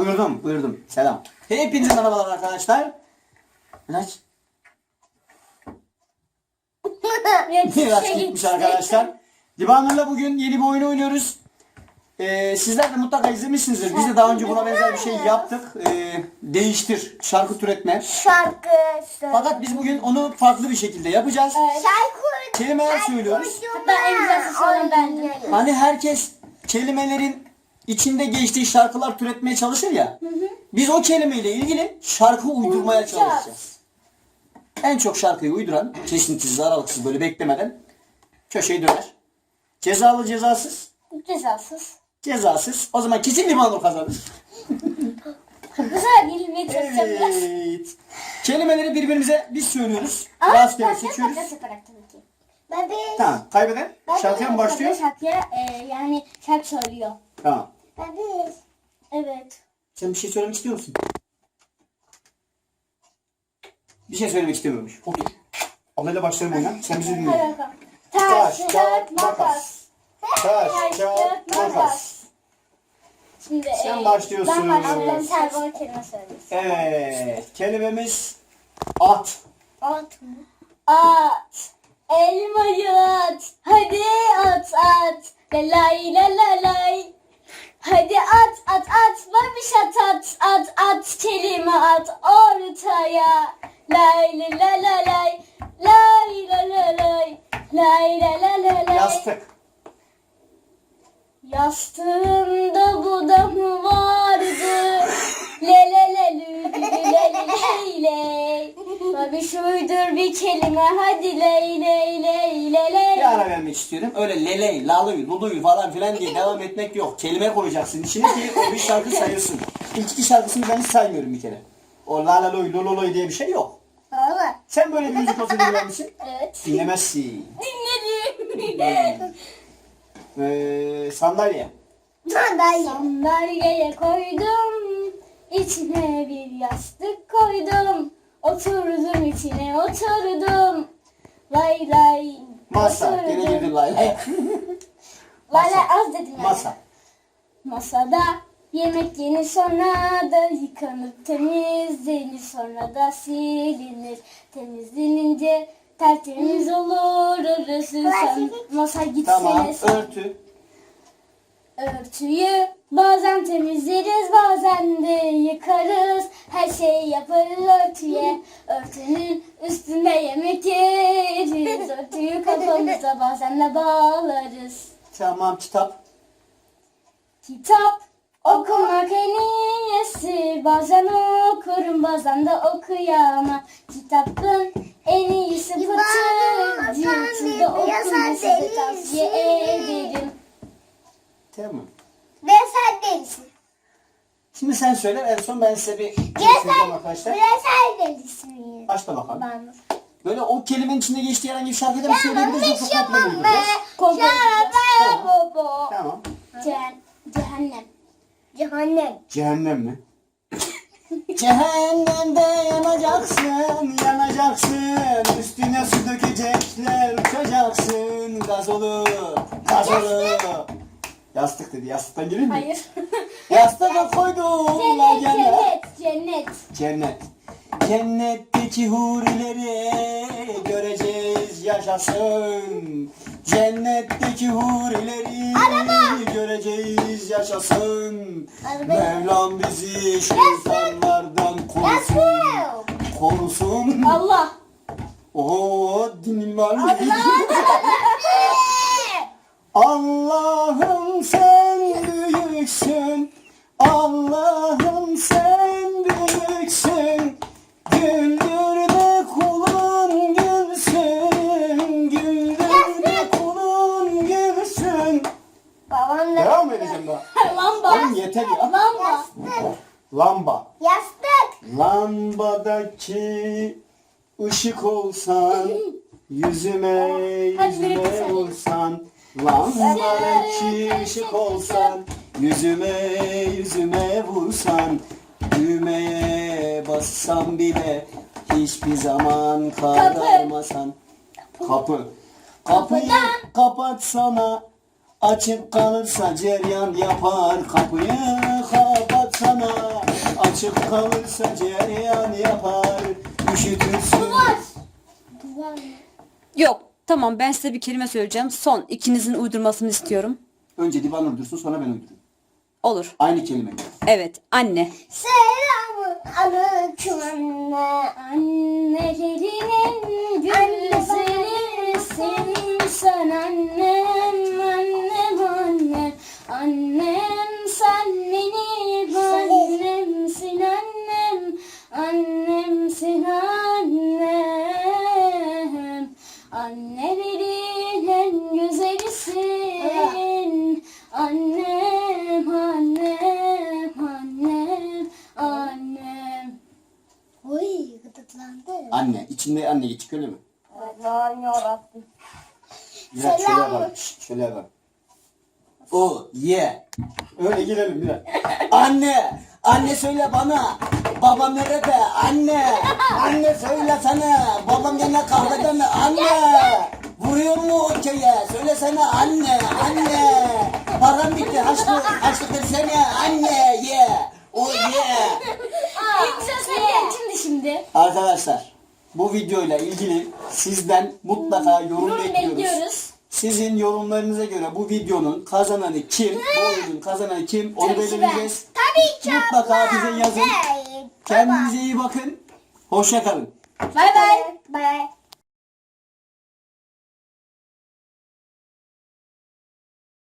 Buyurdum, buyurdum. Selam. Hepinize merhabalar arkadaşlar. Miraç, Miraç Şey gitmiş arkadaşlar. Divanur'la bugün yeni bir oyun oynuyoruz. Ee, sizler de mutlaka izlemişsinizdir. Biz de daha önce buna benzer bir şey yaptık. Ee, değiştir, şarkı türetme. Şarkı. Fakat biz bugün onu farklı bir şekilde yapacağız. Şarkı. Kelimeler söylüyoruz. Hatta en güzel sesi olan bendim. Hani herkes kelimelerin içinde geçtiği şarkılar türetmeye çalışır ya. Biz o kelimeyle ilgili şarkı uydurmaya çalışacağız. En çok şarkıyı uyduran, kesintisiz, aralıksız böyle beklemeden köşeyi döner. Cezalı cezasız, Cezasız. cezasız. O zaman kesin limanlı kazanır. Çalışacağım biraz. Evet. Kelimeleri birbirimize biz söylüyoruz. Ama Rastgele takas seçiyoruz. takas yaparak tabii ki. Bebeğim. Tamam. Kaybeden şarkıya mı başlıyor? Şarkıya e, yani şarkı söylüyor. Tamam. Bebeğim. Evet. Sen bir şey söylemek istiyor musun? Bir şey söylemek istemiyormuş. Otur. Ablayla başlarım oyuna. Sen bizi dinle. Taş, kağıt, makas. Taş, kağıt, makas. Şimdi Sen e, başlıyorsun. Ben başlıyorum. Sen bana kelime söylüyorsun. Evet. Kelimemiz at. At mı? At. Elmayı at. Hadi at at. Lalay lalalay. Hadi at at at. Babiş at at at at. Kelime at ortaya. Lay la la la lay. Lay la la lay. Lay la la la lay. Yastık. Yastığımda bu da mı vardı? Le le le lü lü le le ley ley. Tabii şuydur bir kelime hadi ley ley ley le ley. Bir ara vermek istiyorum. Öyle leley, laluy, luluy falan filan diye devam etmek yok. Kelime koyacaksın içine ki o bir şarkı sayılsın. İlk iki şarkısını ben hiç saymıyorum bir kere. O la la loy, lululoy diye bir şey yok. Valla. Sen böyle bir müzik olsa dinler misin? Evet. Dinlemezsin. Dinledim. Ee, sandalye. Sandalyeye koydum. içine bir yastık koydum. Oturdum içine oturdum. Lay lay. Masa. oturdum. Gene girdin lay lay. Lay lay az dedim yani. Masa. Masada yemek yenir sonra da yıkanır temizlenir sonra da silinir temizlenince tertemiz olur orası sen masa gitsene Tamam. sen Örtü. örtüyü bazen temizleriz bazen de yıkarız her şeyi yaparız örtüye örtünün üstünde yemek yeriz örtüyü kafamıza bazen de bağlarız Tamam. Kitap. Kitap okumak en iyisi Bazen okurum bazen de okuyamam Kitabın en iyisi Siz de okuyun size tavsiye ederim Tamam. Ve sen delisin. Şimdi sen söyle en son ben size bir şey söyleyeceğim arkadaşlar. ve sen delisin. Başla bakalım. Ben Böyle o kelimenin içinde geçtiği herhangi bir şarkıda mı söyleyebiliriz yoksa komple mi be. bileceğiz? Komple Şarabaya bobo. Tamam. Ceh- Cehennem Cehennem. Cehennem mi? Cehennemde yanacaksın, yanacaksın. Üstüne su dökecekler, uçacaksın. Gazolu, gazolu. Yastık dedi, yastıktan gelir mi? Hayır Yastığa koydum. Cennet cennet. cennet cennet Cennet. Cennetteki hurileri göreceğiz yaşasın. Cennetteki hurileri göreceğiz yaşasın. Araba. Mevlam bizi şeytanlardan korusun. Korusun. Allah Oo dinin var mı? Allah'ım sen büyüksün. Allah'ım sen büyüksün. Güldür de kulun gülsün. Güldür de kulun gülsün. Babam da. Devam mı edeceğim daha? Lamba Oğlum yeter ya. Lamba Lamba. Yastık. Lambadaki ışık olsan Yüzüme Hadi yüzüme vursan Lambadaki ışık olsan Yüzüme yüzüme vursan Düğmeye bassam bile Hiçbir zaman kararmasan Kapı Kapıyı kapatsana Açık kalırsa ceryan yapar kapıyı kapatsana Açık kalırsa ceryan yapar üşütürsün Duvar. Duvar? Yok. Tamam ben size bir kelime söyleyeceğim. Son ikinizin uydurmasını istiyorum. Önce divan uydursun sonra ben uydurayım. Olur. Aynı kelime. Evet. Anne. Selamun aleyküm anne. Annelerinin Gıdıklandı. Anne. içinde anne geçik öyle mi? Allah'ım yarabbim. Biraz şöyle Selam. yapalım. Şöyle yapalım. O ye. Öyle girelim biraz. Anne. Anne söyle bana. Babam nerede? Anne. Anne söyle sana. Babam gene kahvede mi? Anne. Vuruyor mu okey'e? Söylesene anne. Anne. Param bitti. Haçlı. Haçlı versene. Anne ye. En güzel sen gel şimdi şimdi. Arkadaşlar bu videoyla ilgili sizden mutlaka yorum bekliyoruz. Sizin yorumlarınıza göre bu videonun kazananı kim? Bu oyunun kazananı kim? Onu Tabii ki ben. belirleyeceğiz. Tabii ki Mutlaka abla. bize yazın. Hey, Kendinize iyi bakın. Hoşça kalın. Bay bay. Bye.